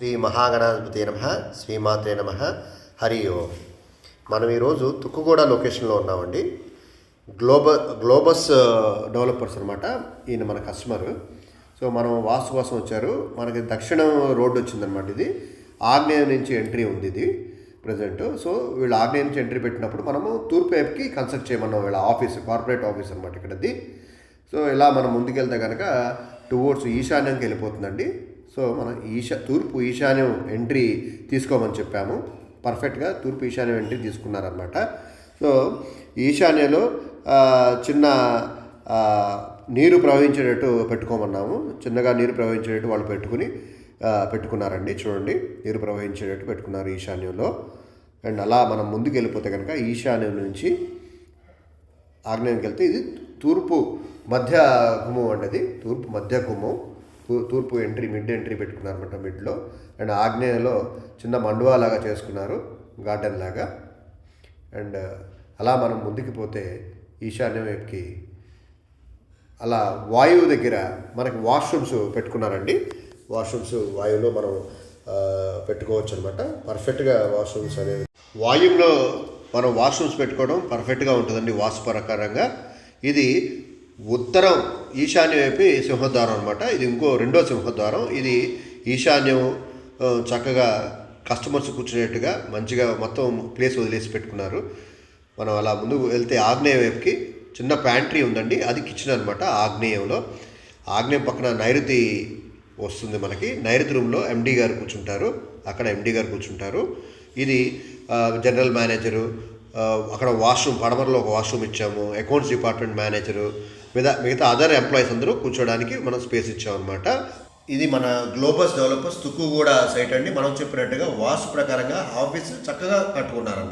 శ్రీ మహాగణాధిపతి నమ శ్రీమాతే నమ హరి ఓం. మనం ఈరోజు తుక్కుగూడ లొకేషన్లో ఉన్నామండి. గ్లోబల్ గ్లోబస్ డెవలపర్స్ అనమాట ఈయన మన కస్టమర్. సో మనం వాస్తు కోసం వచ్చారు. మనకి దక్షిణం రోడ్డు వచ్చిందనమాట ఇది. ఆగ్నేయం నుంచి ఎంట్రీ ఉంది ఇది ప్రజెంట్. సో వీళ్ళు ఆగ్నేయం నుంచి ఎంట్రీ పెట్టినప్పుడు మనము తూర్పు వైపుకి కన్స్ట్రక్ట్ చేయమన్నాం వీళ్ళ ఆఫీస్ కార్పొరేట్ ఆఫీస్ అనమాట ఇక్కడది. సో ఇలా మనం ముందుకెళ్తే కనుక టువర్డ్స్ ఈశాన్యంకి వెళ్ళిపోతుందండి. సో మనం ఈశా తూర్పు ఈశాన్యం ఎంట్రీ తీసుకోమని చెప్పాము. పర్ఫెక్ట్గా తూర్పు ఈశాన్యం ఎంట్రీ తీసుకున్నారనమాట సో ఈశాన్యలో చిన్న నీరు ప్రవహించేటట్టు పెట్టుకోమన్నాము. చిన్నగా నీరు ప్రవహించేటట్టు వాళ్ళు పెట్టుకుని పెట్టుకున్నారండి. చూడండి నీరు ప్రవహించేటట్టు పెట్టుకున్నారు ఈశాన్యంలో. అండ్ అలా మనం ముందుకు వెళ్ళిపోతే కనుక ఈశాన్యం నుంచి ఆగ్నేయంకి వెళ్తే ఇది తూర్పు మధ్య గుమ్మం అండి అది. తూర్పు మధ్య గుమ్మం. తూర్పు ఎంట్రీ మిడ్ ఎంట్రీ పెట్టుకున్నారన్నమాట మిడ్లో. అండ్ ఆగ్నేయలో చిన్న మండువా లాగా చేసుకున్నారు గార్డెన్ లాగా. అండ్ అలా మనం ముందుకు పోతే ఈశాన్యం వైపుకి అలా వాయువు దగ్గర మనకి వాష్రూమ్స్ పెట్టుకున్నారండి. వాష్రూమ్స్ వాయువులో మనం పెట్టుకోవచ్చు అనమాట పర్ఫెక్ట్గా వాష్రూమ్స్ అనేవి. వాయువులో మనం వాష్రూమ్స్ పెట్టుకోవడం పర్ఫెక్ట్గా ఉంటుందండి వాస్తు ప్రకారంగా. ఇది ఉత్తరం ఈశాన్య వైపు సింహద్వారం అనమాట ఇది ఇంకో రెండో సింహద్వారం. ఇది ఈశాన్యం చక్కగా కస్టమర్స్ కూర్చునేట్టుగా మంచిగా మొత్తం ప్లేస్ వదిలేసి పెట్టుకున్నారు. మనం అలా ముందుకు వెళ్తే ఆగ్నేయ వైపుకి చిన్న ప్యాంట్రీ ఉందండి. అది కిచెన్ అనమాట ఆగ్నేయంలో. ఆగ్నేయం పక్కన నైరుతి వస్తుంది మనకి. నైరుతి రూమ్లో ఎండీ గారు కూర్చుంటారు. అక్కడ ఎండీ గారు కూర్చుంటారు. ఇది జనరల్ మేనేజరు అక్కడ వాష్రూమ్ పడమరలో ఒక వాష్రూమ్ ఇచ్చాము. అకౌంట్స్ డిపార్ట్మెంట్ మేనేజరు మిగతా మిగతా అదర్ ఎంప్లాయీస్ అందరూ కూర్చోడానికి మనం స్పేస్ ఇచ్చామన్నమాట. ఇది మన గ్లోబస్ డెవలపర్స్ తుక్కు కూడా సైట్ అండి. మనం చెప్పినట్టుగా వాస్తు ప్రకారంగా ఆఫీస్ చక్కగా కట్టుకున్నారు